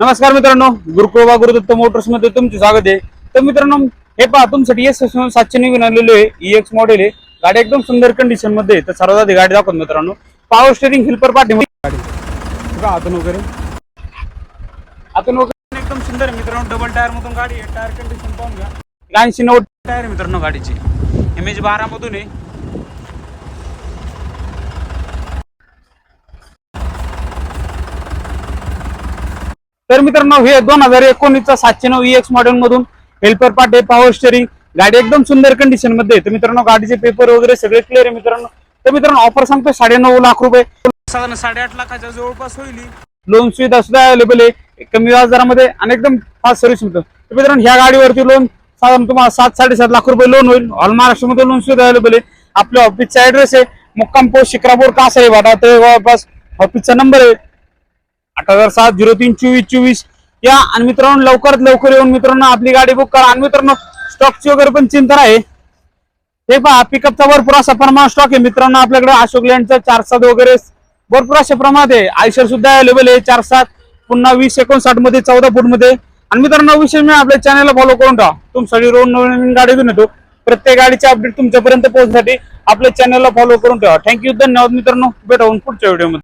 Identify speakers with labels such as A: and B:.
A: नमस्कार मित्रांनो गुरुकृपा गुरुदत्त मोटर्समध्ये तुमचे स्वागत आहे. तर मित्रांनो हे पहा तुमच्यासाठी एस एस सातशे नवीन आलेलो आहे. ई एक्स मॉडेल आहे. गाडी एकदम सुंदर कंडिशनमध्ये तर सर्वात आधी गाडी दाखवतो मित्रांनो. पॉवर स्टेरिंग हिल्पर पाठी गाडी बघा आतून वगैरे. आतून वगैरे एकदम सुंदर आहे मित्रांनो. डबल टायर मधून गाडी आहे. टायर कंडिशन पाहून घ्या. ऐंशी नव्वद टायर आहे मित्रांनो गाडीची. एम एच बारा मधून आहे. तर मित्रांनो हे दोन हजार एकोणीसचा सातशे नऊ एक्स मॉडेल मधून हेल्पर पार्ट आहे पॉवर स्टेरिंग गाडी एकदम सुंदर कंडिशनमध्ये तर मित्रांनो गाडीचे पेपर वगैरे सगळे क्लिअर आहे मित्रांनो. तर मित्रांनो ऑफर सांगतो साडेनऊ लाख रुपये. साधारण साडेआठ लाखाच्या जवळपास होईल लोन सुविधा सुद्धा अवेलेबल आहे. कमी व्याजदरामध्ये आणि एकदम फास्ट सर्व्हिस मिळतो. तर मित्रांनो ह्या गाडीवरती लोन साधारण तुम्हाला सात साडेसात लाख रुपये लोन होईल. ऑल महाराष्ट्रामध्ये लोन सुविधा अवेलेबल आहे. आपल्या ऑफिसचा ऍड्रेस आहे. मुक्काम पोस्ट शिक्रापूर कासारी वाटा ते जवळपास ऑफिसचा नंबर आहे. आठ हजार सात झिरो तीन चोवीस चोवीस. या आणि मित्रांनो लवकरात लवकर येऊन मित्रांनो आपली गाडी बुक करा. आणि मित्रांनो स्टॉकची वगैरे पण चिंता आहे. हे पहा पिकअपचा भरपूर असा प्रमाण स्टॉक आहे. मित्रांनो आपल्याकडे अशोक लँडचा चार सात वगैरे भरपूर अशा प्रमाणात आहे. आयशर सुद्धा अवेलेबल आहे चार सात पुन्हा वीस एकोणसाठमध्ये चौदा फूटमध्ये. आणि मित्रांनो विशेष मी आपल्या चॅनलला फॉलो करून ठेवा तुमच्यासाठी रोड नवीन नवीन गाडी घेऊन येतो. प्रत्येक गाडीचे अपडेट तुमच्यापर्यंत पोहोचण्यासाठी आपल्या चॅनलला फॉलो करून ठेवा थँक्यू धन्यवाद मित्रांनो. भेटा पुढच्या व्हिडिओमध्ये